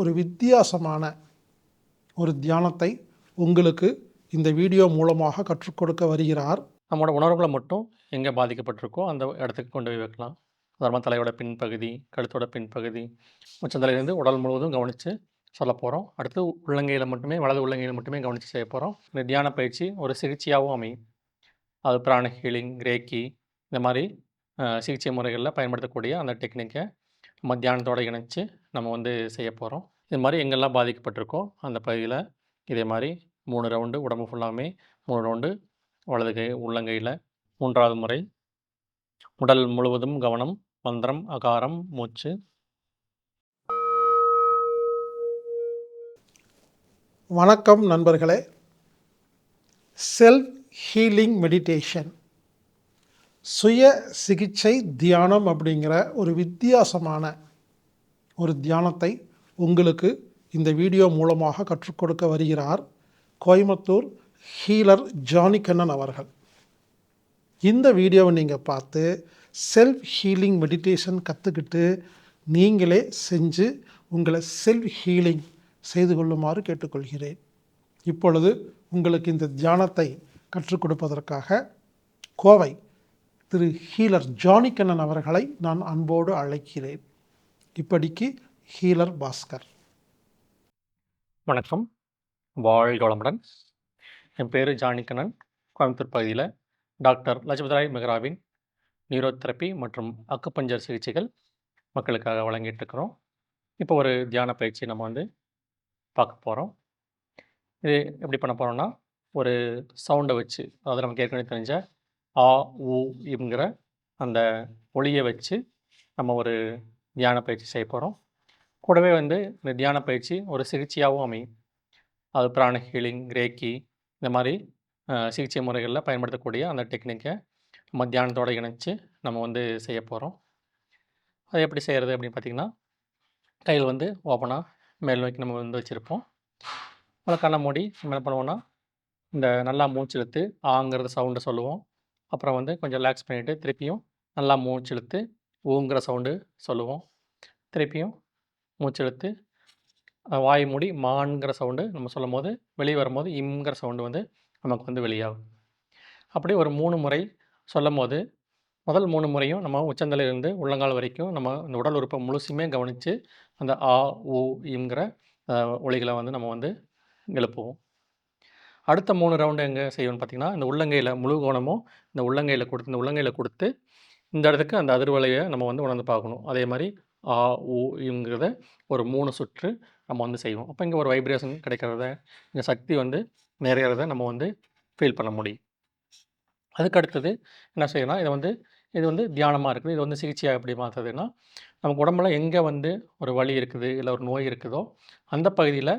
ஒரு வித்தியாசமான ஒரு தியானத்தை உங்களுக்கு இந்த வீடியோ மூலமாக கற்றுக் கொடுக்க வருகிறார். நம்மளோட உணர்வுகளை மட்டும் எங்கே பாதிக்கப்பட்டிருக்கோ அந்த இடத்துக்கு கொண்டு போய் வைக்கலாம். உதாரணமாக தலையோட பின்பகுதி கழுத்தோட பின்பகுதி உச்சந்தலையிலேருந்து உடல் முழுவதும் கவனித்து சொல்ல போகிறோம் அடுத்து உள்ளங்கையில் மட்டுமே வலது உள்ளங்கையில் மட்டுமே கவனித்து செய்ய போகிறோம் இந்த தியான பயிற்சி ஒரு சிகிச்சையாகவும் அமையும். அது பிராண ஹீலிங் கிரேக்கி இந்த மாதிரி சிகிச்சை முறைகளில் பயன்படுத்தக்கூடிய அந்த டெக்னிக்கை நம்ம தியானத்தோடு இணைச்சி நம்ம வந்து செய்ய போகிறோம் இது மாதிரி எங்கெல்லாம் பாதிக்கப்பட்டிருக்கோ அந்த பகுதியில் இதே மாதிரி மூணு ரவுண்டு உடம்பு ஃபுல்லாமே மூணு ரவுண்டு வலது கை உள்ளங்கையில் மூன்றாவது முறை. உடல் முழுவதும் கவனம் மந்திரம் அகாரம் மூச்சு. வணக்கம் நண்பர்களே. செல்ஃப் ஹீலிங் மெடிடேஷன் சுய சிகிச்சை தியானம் அப்படிங்கிற ஒரு வித்தியாசமான ஒரு தியானத்தை உங்களுக்கு இந்த வீடியோ மூலமாக கற்றுக் கொடுக்க வருகிறார் கோயம்புத்தூர் ஹீலர் ஜானி கண்ணன் அவர்கள். இந்த வீடியோவை நீங்கள் பார்த்து செல்ஃப் ஹீலிங் மெடிடேஷன் கற்றுக்கிட்டு நீங்களே செஞ்சு உங்களை செல்ஃப் ஹீலிங் செய்து கொள்ளுமாறு கேட்டுக்கொள்கிறேன். இப்பொழுது உங்களுக்கு இந்த தியானத்தை கற்றுக் கொடுப்பதற்காக கோவை திரு ஹீலர் ஜானி கண்ணன் அவர்களை நான் அன்போடு அழைக்கிறேன். இப்படிக்கு ஹீலர் பாஸ்கர். வணக்கம். வாழ்க வளமுடன். என் பேர் ஜானிகண்ணன் கோயம்புத்தூர் பகுதியில் டாக்டர் லஜபதிராய் மெஹ்ராவின் நியூரோதெரப்பி மற்றும் அக்குப்பஞ்சர் சிகிச்சைகள் மக்களுக்காக வழங்கிட்டு இருக்கிறோம் இப்போ ஒரு தியான பயிற்சி நம்ம வந்து பார்க்க போகிறோம் இது எப்படி பண்ண போகிறோம்னா ஒரு சவுண்டை வச்சு அதாவது நமக்கு ஏற்கனவே தெரிஞ்ச ஆ ஊ இங்கிற அந்த ஒளியை வச்சு நம்ம ஒரு தியான பயிற்சி செய்ய போகிறோம் கூடவே வந்து இந்த தியான பயிற்சி ஒரு சிகிச்சையாகவும் அமையும். அது பிராண ஹீலிங் ரேக்கி இந்த மாதிரி சிகிச்சை முறைகளில் பயன்படுத்தக்கூடிய அந்த டெக்னிக்கை நம்ம தியானத்தோடு இணைச்சி நம்ம வந்து செய்ய போகிறோம் அது எப்படி செய்கிறது அப்படின்னு பார்த்தீங்கன்னா கையில் வந்து ஓப்பனாக மேல் நோக்கி நம்ம வந்து வச்சுருப்போம். நம்மளை கண்ணை மூடி நம்ம என்ன பண்ணுவோம்னா இந்த நல்லா மூச்சு இழுத்து ஆங்கிறது சவுண்டை சொல்லுவோம். அப்புறம் வந்து கொஞ்சம் ரிலாக்ஸ் பண்ணிவிட்டு திருப்பியும் நல்லா மூச்சு இழுத்து ஊங்கிற சவுண்டு சொல்லுவோம். திருப்பியும் மூச்செழுத்து வாய் மூடி மான்கிற சவுண்டு நம்ம சொல்லும் போது வெளியே வரும்போது இம்ங்கிற சவுண்டு வந்து நமக்கு வந்து வெளியாகும். அப்படி ஒரு மூணு முறை சொல்லும் போது முதல் மூணு முறையும் நம்ம உச்சந்தலையிலேருந்து உள்ளங்கால் வரைக்கும் நம்ம இந்த உடல் உறுப்பை முழுசுமே கவனித்து அந்த ஆ ஊ இம்ங்கிற ஒளிகளை வந்து நம்ம வந்து எழுப்புவோம். அடுத்த மூணு ரவுண்டு எங்கே செய்வோம்னு பார்த்திங்கன்னா இந்த உள்ளங்கையில் முழு கோணமும் இந்த உள்ளங்கையில் கொடுத்து இந்த உள்ளங்கையில் கொடுத்து இந்த இடத்துக்கு அந்த அதிர்வலையை நம்ம வந்து உணர்ந்து பார்க்கணும். அதே மாதிரி ஆ ஊ இங்கிறத ஒரு மூணு சுற்று நம்ம வந்து செய்வோம். அப்போ இங்கே ஒரு வைப்ரேஷன் கிடைக்கிறத இங்கே சக்தி வந்து நிறையிறத நம்ம வந்து ஃபீல் பண்ண முடியும். அதுக்கு அடுத்தது என்ன செய்யணும் இதை வந்து இது வந்து தியானமாக இருக்குது. இது வந்து சிகிச்சையாக எப்படி மாற்றுறதுன்னா நமக்கு உடம்புல எங்கே வந்து ஒரு வலி இருக்குது இல்லை ஒரு நோய் இருக்குதோ அந்த பகுதியில்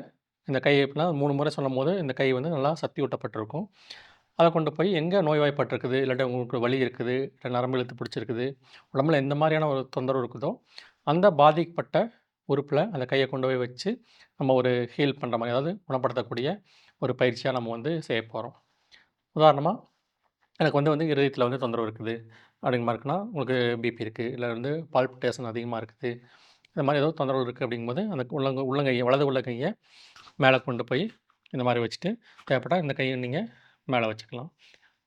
இந்த கை எப்படின்னா மூணு முறை சொல்லும் போது இந்த கை வந்து நல்லா சக்தி ஊட்டப்பட்டிருக்கும். அதை கொண்டு போய் எங்கே நோய்வாய்ப்பட்டிருக்குது இல்லாட்டி உங்களுக்கு வலி இருக்குது இல்லை நரம்பு இழுத்து பிடிச்சிருக்குது உடம்புல எந்த மாதிரியான ஒரு தொந்தரவு இருக்குதோ அந்த பாதிக்கப்பட்ட உறுப்பில் அந்த கையை கொண்டு போய் வச்சு நம்ம ஒரு ஹீல் பண்ணுற மாதிரி அதாவது குணப்படுத்தக்கூடிய ஒரு பயிற்சியாக நம்ம வந்து செய்ய போகிறோம் உதாரணமாக எனக்கு வந்து வந்து இருதயத்தில் வந்து தொந்தரவு இருக்குது. அப்படிங்கிற மாதிரி இருக்குன்னா உங்களுக்கு பிபி இருக்குது இல்லை வந்து பால்பிட்டேஷன் அதிகமாக இருக்குது. இந்த மாதிரி ஏதோ தொந்தரவு இருக்குது அப்படிங்கும்போது அந்த உள்ளங்க உள்ளங்கையை வலது உள்ளங்கையை மேலே கொண்டு போய் இந்த மாதிரி வச்சுட்டு தேவைப்பட்டால் இந்த கையை நீங்கள் மேலே வச்சுக்கலாம்.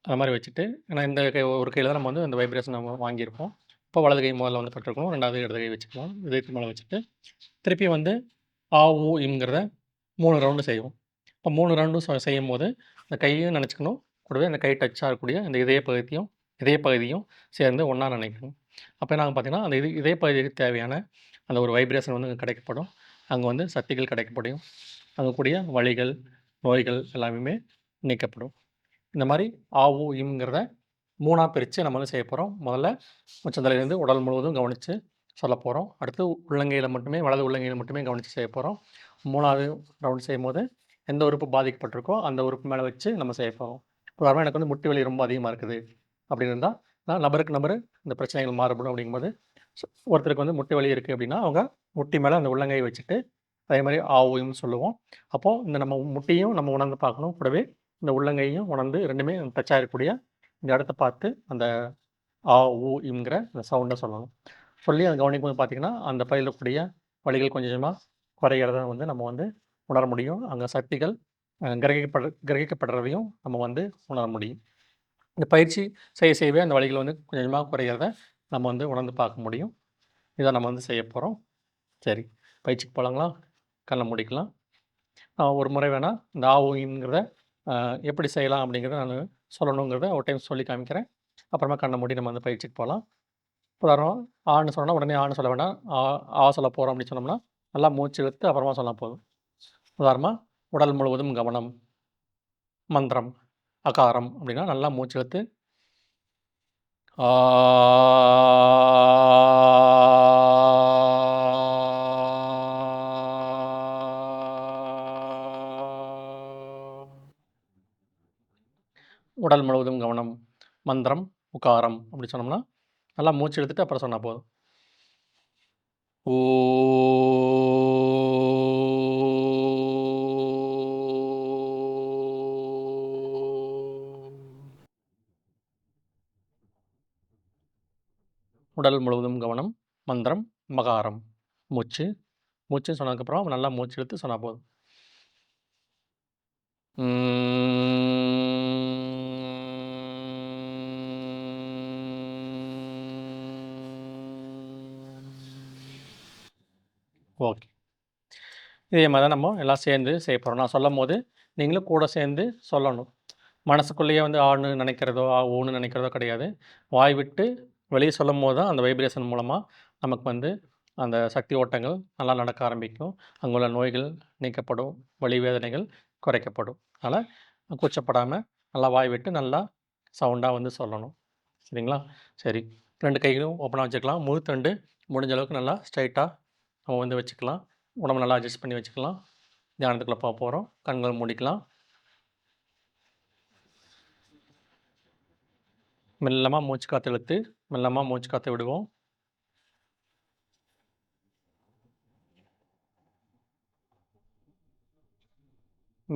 அந்த மாதிரி வச்சுட்டு ஏன்னா இந்த கை ஒரு கையில் தான் நம்ம வந்து அந்த வைப்ரேஷன் நம்ம வாங்கியிருப்போம். அப்போ வலது கை முதல்ல வந்து பட்டிருக்கணும் ரெண்டாவது இடது கை வச்சுக்கலாம். இதயத்து மேலே வச்சுட்டு திருப்பி வந்து ஆ ஊ இம்ங்கிறத மூணு ரவுண்டு செய்வோம். இப்போ மூணு ரவுண்டும் செய்யும் போது அந்த கையும் நினச்சிக்கணும். கூடவே அந்த கை டச்சாக இருக்கக்கூடிய அந்த இதய பகுதியும் இதய பகுதியும் சேர்ந்து ஒன்றா நினைக்கணும். அப்போ நாங்கள் பார்த்தீங்கன்னா அந்த இது இதய பகுதிக்கு தேவையான அந்த ஒரு வைப்ரேஷன் வந்து அங்கே கிடைக்கப்படும். அங்கே வந்து சக்திகள் கிடைக்கப்படும். அங்கே கூடிய வழிகள் நோய்கள் எல்லாமே நீக்கப்படும். இந்த மாதிரி ஆ இம்ங்கிறத மூணாக பிரித்து நம்ம வந்து செய்ய போகிறோம் முதல்ல உச்சந்தலையிலேருந்து உடல் முழுவதும் கவனித்து சொல்ல போகிறோம் அடுத்து உள்ளங்கையில் மட்டுமே வலது உள்ளங்கையில் மட்டுமே கவனித்து செய்ய போகிறோம் மூணாவது ரவுண்ட் செய்யும் போது எந்த உறுப்பு பாதிக்கப்பட்டிருக்கோ அந்த உறுப்பு மேலே வச்சு நம்ம செய்ய போகிறோம் உதாரணமாக எனக்கு வந்து முட்டு வலி ரொம்ப அதிகமாக இருக்குது அப்படின்னு இருந்தால் நான் நபருக்கு நபர் இந்த பிரச்சனைகள் மாறுபடும் அப்படிங்கும்போது ஒருத்தருக்கு வந்து முட்டு வலி இருக்குது அப்படின்னா அவங்க முட்டி மேலே அந்த உள்ளங்கையை வச்சுட்டு அதே மாதிரி ஆவும் சொல்லுவோம். அப்போது இந்த நம்ம முட்டியும் நம்ம உணர்ந்து பார்க்கணும். கூடவே இந்த உள்ளங்கையும் உணர்ந்து ரெண்டுமே டச் ஆகக்கூடிய இந்த இடத்த பார்த்து அந்த ஆ ஊ இம்ங்கிற அந்த சவுண்டை சொல்லணும். சொல்லி அதை கவனிக்கும் போது பார்த்தீங்கன்னா அந்த பயில வழிகள் கொஞ்சம் கொஞ்சமாக குறைகிறத வந்து நம்ம வந்து உணர முடியும். அங்கே சக்திகள் கிரகிக்கப்பட கிரகிக்கப்படுறதையும் நம்ம வந்து உணர முடியும். இந்த பயிற்சி செய்ய செய்யவே அந்த வழிகள் வந்து கொஞ்சம் கொஞ்சமாக குறைகிறத நம்ம வந்து உணர்ந்து பார்க்க முடியும். இதை நம்ம வந்து செய்ய போகிறோம் சரி பயிற்சிக்கு போகலாங்களா கண்ணை முடிக்கலாம். நான் ஒரு முறை வேணால் இந்த ஆவுங்கிறத எப்படி செய்யலாம் அப்படிங்கிறத நான் சொல்லணுங்கிறத ஒரு டைம் சொல்லி காமிக்கிறேன். அப்புறமா கண்ணை மூடி நம்ம வந்து பயிற்சிக்கு போகலாம். உதாரணம் ஆன்னு சொன்னால் உடனே ஆன்னு சொல்ல வேண்டாம் ஆ ஆ சொல்ல போகிறோம் அப்படின்னு சொன்னோம்னா நல்லா மூச்சு எடுத்து அப்புறமா சொன்னால் போதும். உதாரணமாக உடல் முழுவதும் கவனம் மந்திரம் அகாரம் அப்படின்னா நல்லா மூச்சு எடுத்து ஆ உடல் முழுவதும் கவனம் மந்திரம் உகாரம் அப்படி சொன்னோம்னா நல்லா மூச்சு எடுத்துட்டு அப்புறம் சொன்னால் போதும். உடல் முழுவதும் கவனம் மந்திரம் மகாரம் மூச்சு மூச்சு சொன்னதுக்கப்புறம் நல்லா மூச்சு எடுத்து சொன்னால் போதும். ஓகே. இதே மாதிரி தான் நம்ம எல்லாம் சேர்ந்து செய்ய போகிறோம் நான் சொல்லும் போது நீங்களும் கூட சேர்ந்து சொல்லணும். மனசுக்குள்ளேயே வந்து ஆணு நினைக்கிறதோ ஆ ஊன்னு நினைக்கிறதோ கிடையாது. வாய் விட்டு வெளியே சொல்லும் போது தான் அந்த வைப்ரேஷன் மூலமாக நமக்கு வந்து அந்த சக்தி ஓட்டங்கள் நல்லா நடக்க ஆரம்பிக்கும். அங்குள்ள நோய்கள் நீக்கப்படும். வலி வேதனைகள் குறைக்கப்படும். அதனால் கூச்சப்படாமல் நல்லா வாய் விட்டு நல்லா சவுண்டாக வந்து சொல்லணும். சரிங்களா? சரி. ரெண்டு கைகளும் ஓப்பனாக வச்சுக்கலாம். முழுத்தண்டு முடிஞ்ச அளவுக்கு நல்லா ஸ்ட்ரைட்டாக நம்ம வந்து வச்சுக்கலாம். உடம்பு நல்லா அட்ஜஸ்ட் பண்ணி வச்சுக்கலாம். தியானத்துக்குள்ளே போக போகிறோம் கண்கள் மூடிக்கலாம். மெல்லமாக மூச்சு காற்று இழுத்து மெல்லமாக மூச்சு காற்று விடுவோம்.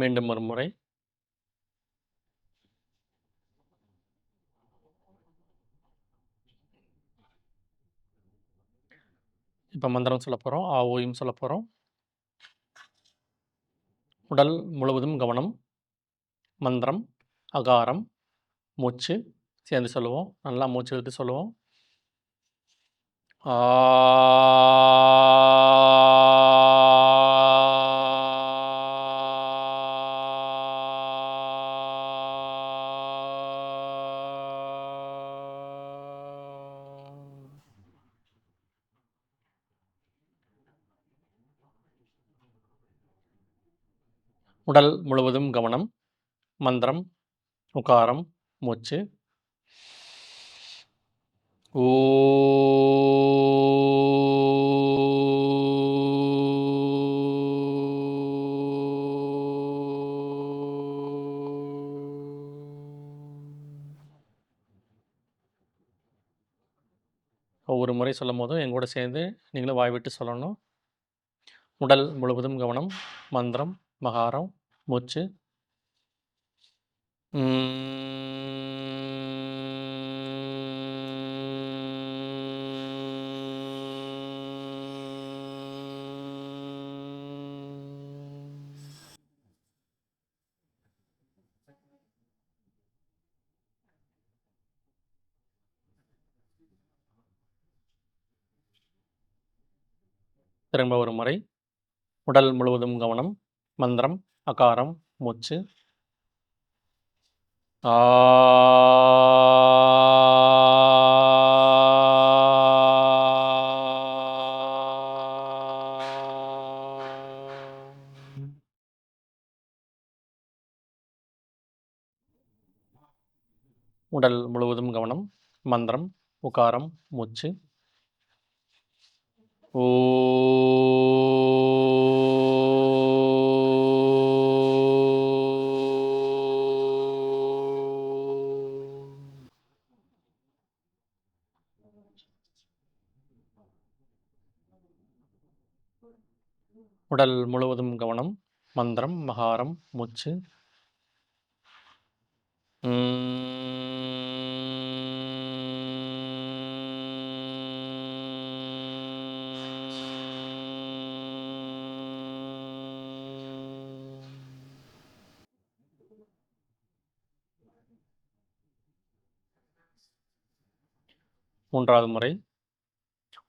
மீண்டும் ஒரு முறை. இப்போ மந்திரம் சொல்ல போகிறோம் ஆ ஓயும் சொல்ல போகிறோம் உடல் முழுவதும் கவனம் மந்திரம் அகாரம் மூச்சு சேர்ந்து சொல்லுவோம். நல்லா மூச்சு எடுத்து சொல்லுவோம். ஆ உடல் முழுவதும் கவனம் மந்திரம் உகாரம் மூச்சு. ஓ. ஒவ்வொரு முறை சொல்லும் போதும் எங்கூட சேர்ந்து நீங்களும் வாய் விட்டு சொல்லணும். உடல் முழுவதும் கவனம் மந்திரம் மகாரம் மூச்சு திரும்ப ஒரு முறை. உடல் முழுவதும் கவனம் மந்திரம். அகாரம் மூச்சு. ஆ. உடல் முழுவதும் கவனம் மந்திரம் உக்காரம் மூச்சு. ஓ பாடல் முழுவதும் கவனம் மந்திரம் மகாரம் மூச்சு. மூன்றாவது முறை.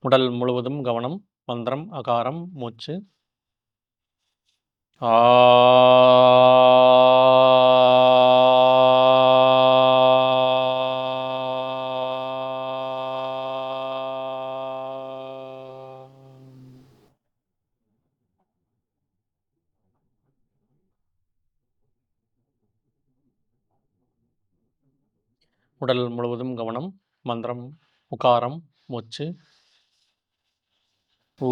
உடல் முழுவதும் கவனம் மந்திரம் அகாரம் மூச்சு. உடல் முழுவதும் கவனம் மந்திரம் உகாரம் மூச்சு. ஓ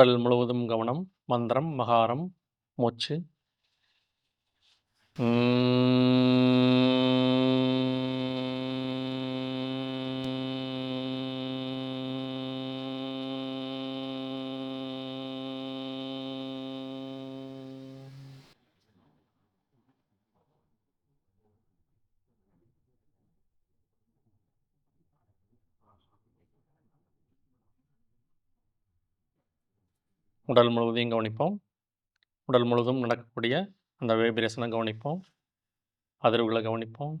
உடல் முழுவதும் கவனம் மந்திரம் மகாரம் மூச்சு. உடல் முழுவதையும் கவனிப்போம். உடல் முழுவதும் நடக்கக்கூடிய அந்த வைப்ரேஷனை கவனிப்போம். அதிர்வுகளை கவனிப்போம்.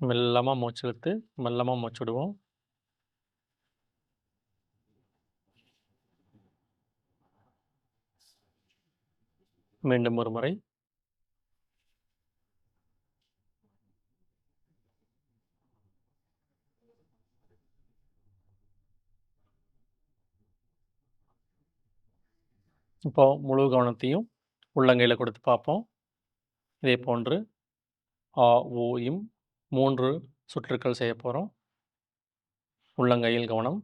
மெல்லமாக மூச்சு இழுத்து மெல்லமாக மூச்சு விடுவோம். மீண்டும் ஒரு முறை. இப்போ முழு கவனத்தையும் உள்ளங்கையில் கொடுத்து பார்ப்போம். இதே போன்று ஆ ஓயும் இம் மூன்று சுற்றுக்கள் செய்ய போகிறோம் உள்ளங்கையில் கவனம்.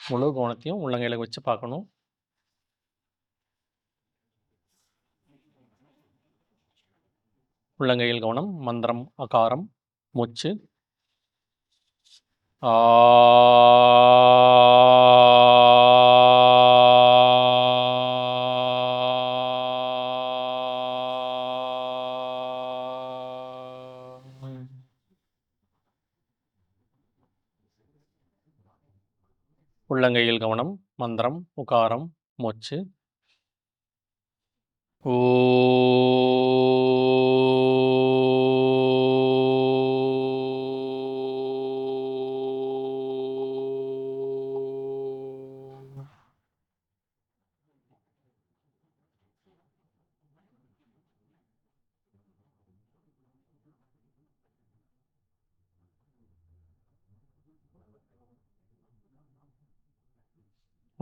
முழு கவனத்தையும் உள்ளங்கையில் வச்சு பார்க்கணும். உள்ளங்கையில் கவனம் மந்திரம் அகாரம் மூச்சு. ஆ. உள்ளங்கையில் கவனம் மந்திரம் உகாரம் மூச்சு. ஓ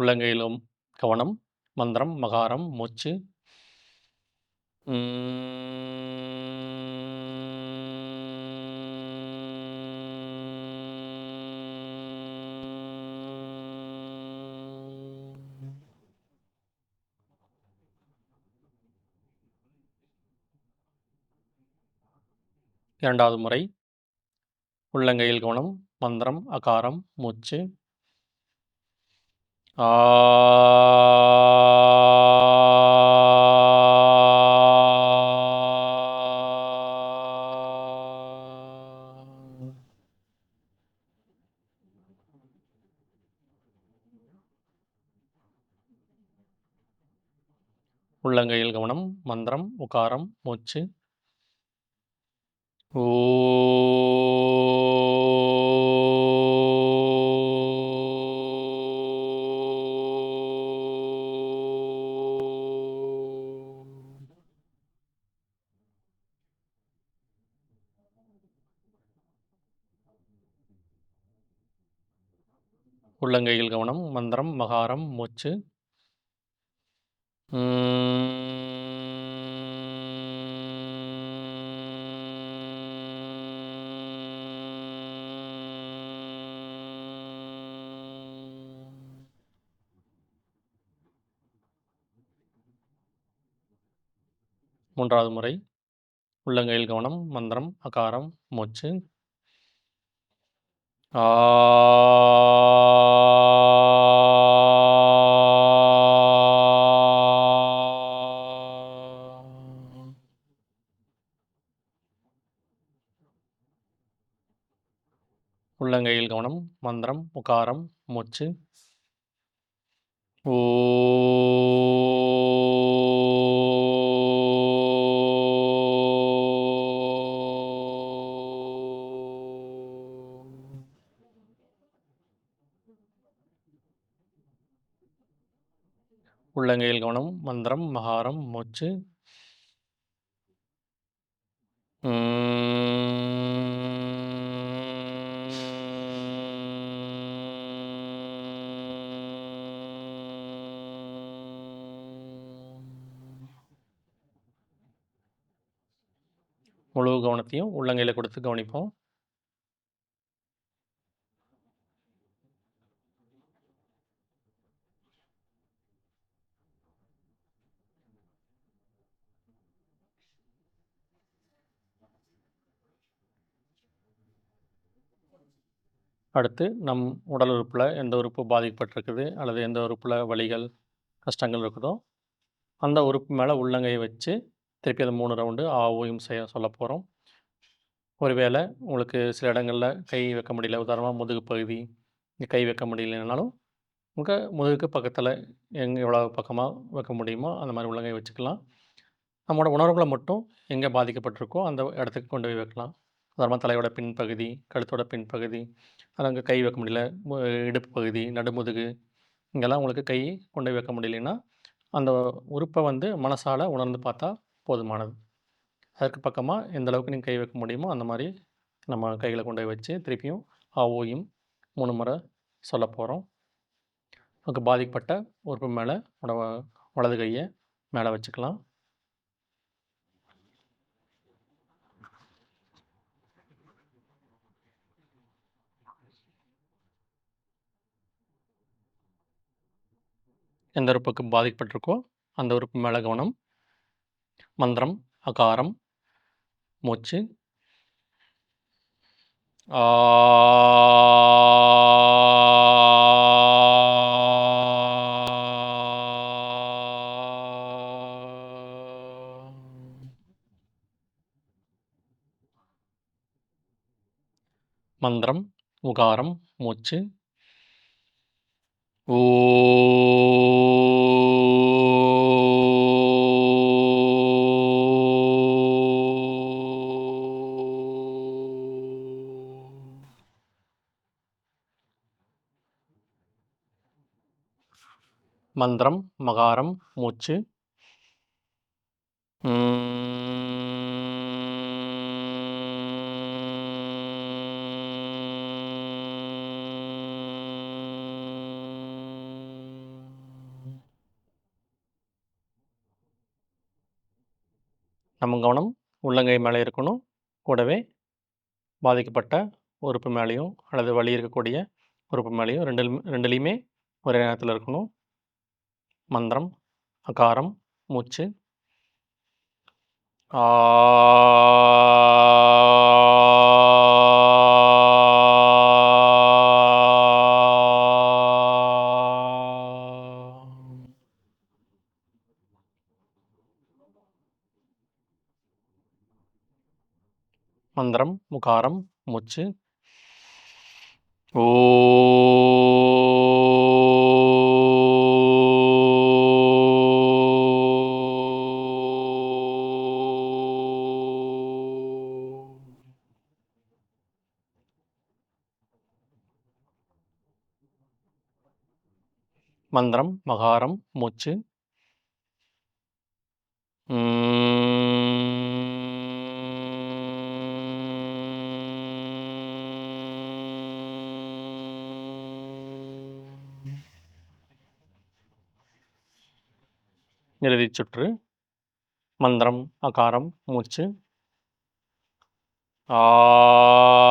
உள்ளங்கையிலும் கவனம் மந்திரம் மகாரம் மூச்சு. இரண்டாவது முறை. உள்ளங்கையில் கவனம் மந்திரம் அகாரம் மூச்சு. உள்ளங்கையில் கவனம் மந்திரம் உக்காரம் மூச்சு. ஓ. உள்ளங்கையில் கவனம் மந்திரம் மகாரம் மூச்சு. மூன்றாவது முறை. உள்ளங்கையில் கவனம் மந்திரம் அகாரம் மூச்சு. ஆ உள்ளங்கையில் கவனம் மந்திரம் உகாரம் மூச்சு. ஓ. உள்ளங்கையில் கவனம் மந்திரம் மகாரம் மூச்சு. முழு கவனத்தையும் உள்ளங்கையில் கொடுத்து கவனிப்போம். அடுத்து நம் உடல் உறுப்பில் எந்த உறுப்பு பாதிக்கப்பட்டிருக்குது அல்லது எந்த உறுப்பில் வலிகள் கஷ்டங்கள் இருக்குதோ அந்த உறுப்பு மேலே உள்ளங்கையை வச்சு திருப்பி அது மூணு ரவுண்டு ஆ ஓயும் செய்ய சொல்ல போகிறோம் ஒருவேளை உங்களுக்கு சில இடங்களில் கை வைக்க முடியல. உதாரணமாக முதுகு பகுதி கை வைக்க முடியலனாலும் உங்கள் முதுகுக்கு பக்கத்தில் எங்கே எவ்வளோ பக்கமாக வைக்க முடியுமோ அந்த மாதிரி உள்ளங்கை வச்சுக்கலாம். நம்மளோட உணர்வுகளை மட்டும் எங்கே பாதிக்கப்பட்டிருக்கோ அந்த இடத்துக்கு கொண்டு போய் வைக்கலாம். உதாரணமாக தலையோட பின்பகுதி கழுத்தோட பின்பகுதி அதில் அங்கே கை வைக்க முடியல. மு- இடுப்பு பகுதி நடுமுதுகு இங்கெல்லாம் உங்களுக்கு கை கொண்டு போய் வைக்க முடியலன்னா அந்த உறுப்பை வந்து மனசால் உணர்ந்து பார்த்தா போதுமானது. அதற்கு பக்கமாக எந்த அளவுக்கு நீங்கள் கை வைக்க முடியுமோ அந்த மாதிரி நம்ம கைகளை கொண்டு போய் வச்சு திருப்பியும் ஆ ஓயும் மூணு முறை சொல்ல போகிறோம் நமக்கு பாதிக்கப்பட்ட உறுப்பு மேலே உட வலது கையை மேலே வச்சுக்கலாம். எந்த உறுப்புக்கு பாதிக்கப்பட்டிருக்கோ அந்த உறுப்பு மேலே கவனம் மந்திரம் அகாரம் மூச்சு. ஆ. மந்திரம் உகாரம் மூச்சு. ஓ மந்திரம் மகாரம் மூச்சு. நம்ம கவனம் உள்ளங்கை மேலே இருக்கணும். கூடவே பாதிக்கப்பட்ட உறுப்பு மேலேயும் அல்லது வலி இருக்கக்கூடிய உறுப்பு மேலேயும் ரெண்டு ரெண்டுலேயுமே ஒரே நேரத்தில் இருக்கணும். மந்திரம் அகாரம் மூச்சு. ஆ. மந்திரம் முகாரம் மூச்சு. ஓ. மந்திரம் மகாரம் மூச்சு. இறுதிச் சுற்று. மந்திரம் அகாரம் மூச்சு. ஆ.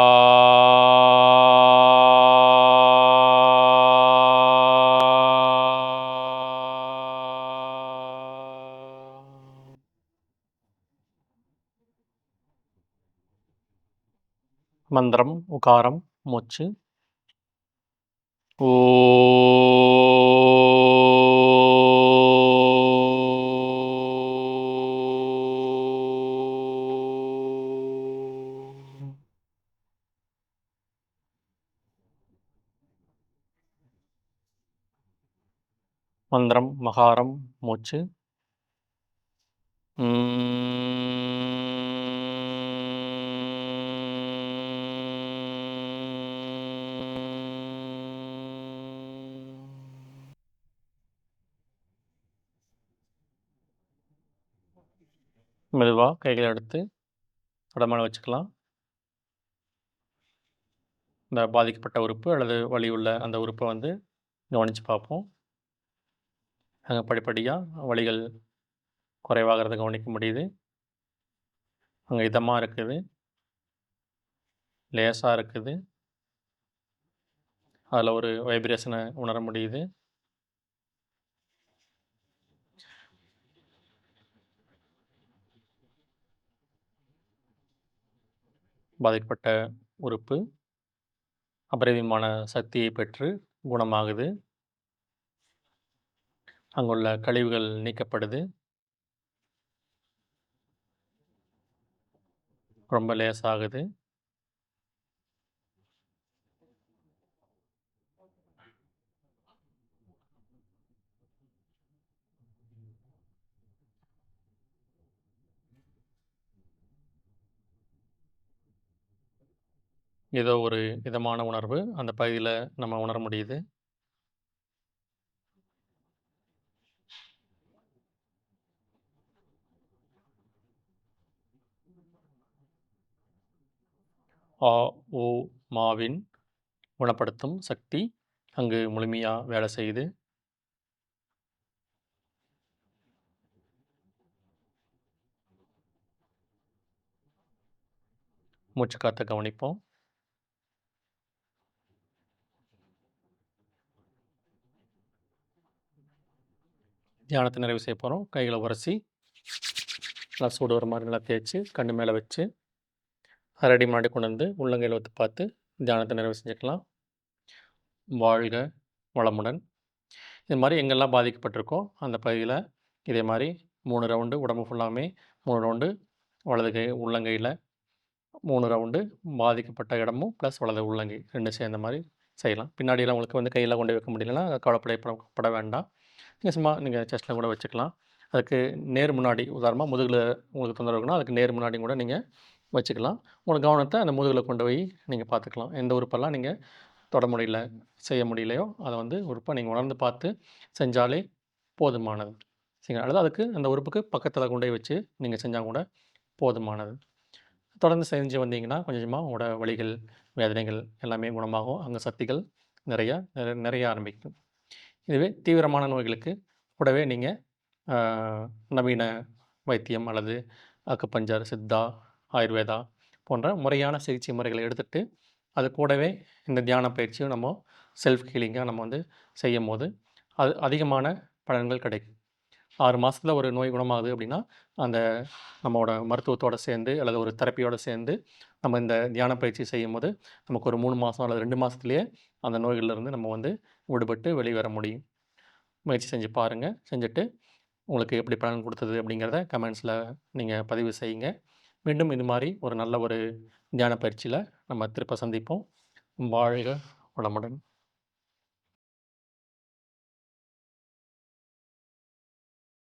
மந்திரம் உகாரம் மூச்சு. ஓ. மந்திரம் மகாரம் மூச்சு. மெதுவாக கைகளை எடுத்து தொடமான வச்சுக்கலாம். இந்த பாதிக்கப்பட்ட உறுப்பு அல்லது வலி உள்ள அந்த உறுப்பை வந்து கவனித்து பார்ப்போம். அங்கே படிப்படியாக வலிகள் குறைவாகிறத கவனிக்க முடியுது. அங்கே இதமாக இருக்குது. லேசாக இருக்குது. அதில் ஒரு வைப்ரேஷனை உணர முடியுது. பாதிக்கப்பட்ட உறுப்பு அபரிதமான சக்தியை பெற்று குணமாகுது. அங்குள்ள கழிவுகள் நீக்கப்படுது. ரொம்ப லேசாகுது. ஏதோ ஒரு இதமான உணர்வு அந்த பகுதியில் நம்ம உணர முடியுது. ஆ ஓ மாவின் குணப்படுத்தும் சக்தி அங்கு முழுமையாக வேலை செய்யுது. மூச்சு காற்றை கவனிப்போம். தியானத்தை நிறைவு செய்ய போகிறோம் கைகளை உரசி நல்லா சூடு வர மாதிரி நல்லா தேய்ச்சி கண்ணு மேலே வச்சு அரடி முன்னாடி கொண்டு வந்து உள்ளங்கையில் ஒத்து பார்த்து தியானத்தை நிறைவு செஞ்சுக்கலாம். வாழ்க வளமுடன். இது மாதிரி எங்கெல்லாம் பாதிக்கப்பட்டிருக்கோ அந்த பகுதியில் இதே மாதிரி மூணு ரவுண்டு உடம்பு ஃபுல்லாமே மூணு ரவுண்டு வலது கை உள்ளங்கையில் மூணு ரவுண்டு பாதிக்கப்பட்ட இடமும் ப்ளஸ் வலது உள்ளங்கை ரெண்டு சேர்ந்த மாதிரி செய்யலாம். பின்னாடியெல்லாம் உங்களுக்கு வந்து கையில் கொண்டு வைக்க முடியலன்னா கவலைப்பட பட வேண்டாம். நீங்கள் சும்மா நீங்கள் செஸ்ட்டில் கூட வச்சுக்கலாம். அதுக்கு நேர் முன்னாடி உதாரணமாக முதுகில் உங்களுக்கு தொந்தரவு இருக்குன்னா அதுக்கு நேர் முன்னாடி கூட நீங்கள் வச்சுக்கலாம். உங்களோட கவனத்தை அந்த முதுகில் கொண்டு போய் நீங்கள் பார்த்துக்கலாம். எந்த உறுப்பெல்லாம் நீங்கள் தொட முடியல செய்ய முடியலையோ அதை வந்து உறுப்பை நீங்கள் உணர்ந்து பார்த்து செஞ்சாலே போதுமானது. சரிங்களா? அல்லது அதுக்கு அந்த உறுப்புக்கு பக்கத்தில் கொண்டு போய் வச்சு நீங்கள் செஞ்சால் கூட போதுமானது. தொடர்ந்து செஞ்சு வந்தீங்கன்னா கொஞ்சம் கொஞ்சமாக உங்களோட வலிகள் வேதனைகள் எல்லாமே குணமாகும். அங்கே சக்திகள் நிறையா நிறைய ஆரம்பிக்கும். இதுவே தீவிரமான நோய்களுக்கு கூடவே நீங்கள் நவீன வைத்தியம் அல்லது அக்குப்பஞ்சர் சித்தா ஆயுர்வேதா போன்ற முறையான சிகிச்சை முறைகளை எடுத்துட்டு அது கூடவே இந்த தியான பயிற்சியும் நம்ம செல்ஃப் ஹீலிங்காக நம்ம வந்து செய்யும் போது அது அதிகமான பலன்கள் கிடைக்கும். ஆறு மாதத்தில் ஒரு நோய் குணமாகுது அப்படின்னா அந்த நம்மளோட மருத்துவத்தோடு சேர்ந்து அல்லது ஒரு தெரப்பியோடு சேர்ந்து நம்ம இந்த தியான பயிற்சி செய்யும் போது நமக்கு ஒரு மூணு மாதம் அல்லது ரெண்டு மாதத்துலேயே அந்த நோய்கள்லேருந்து நம்ம வந்து விடுபட்டு வெளியே வர முடியும். முயற்சி செஞ்சு பாருங்கள் செஞ்சுட்டு உங்களுக்கு எப்படி பலன் கொடுத்தது அப்படிங்கிறத கமெண்ட்ஸில் நீங்கள் பதிவு செய்யுங்க. மீண்டும் இது மாதிரி ஒரு நல்ல ஒரு தியான பயிற்சியில் நம்ம திருப்ப சந்திப்போம். வாழ்க வளமுடன்.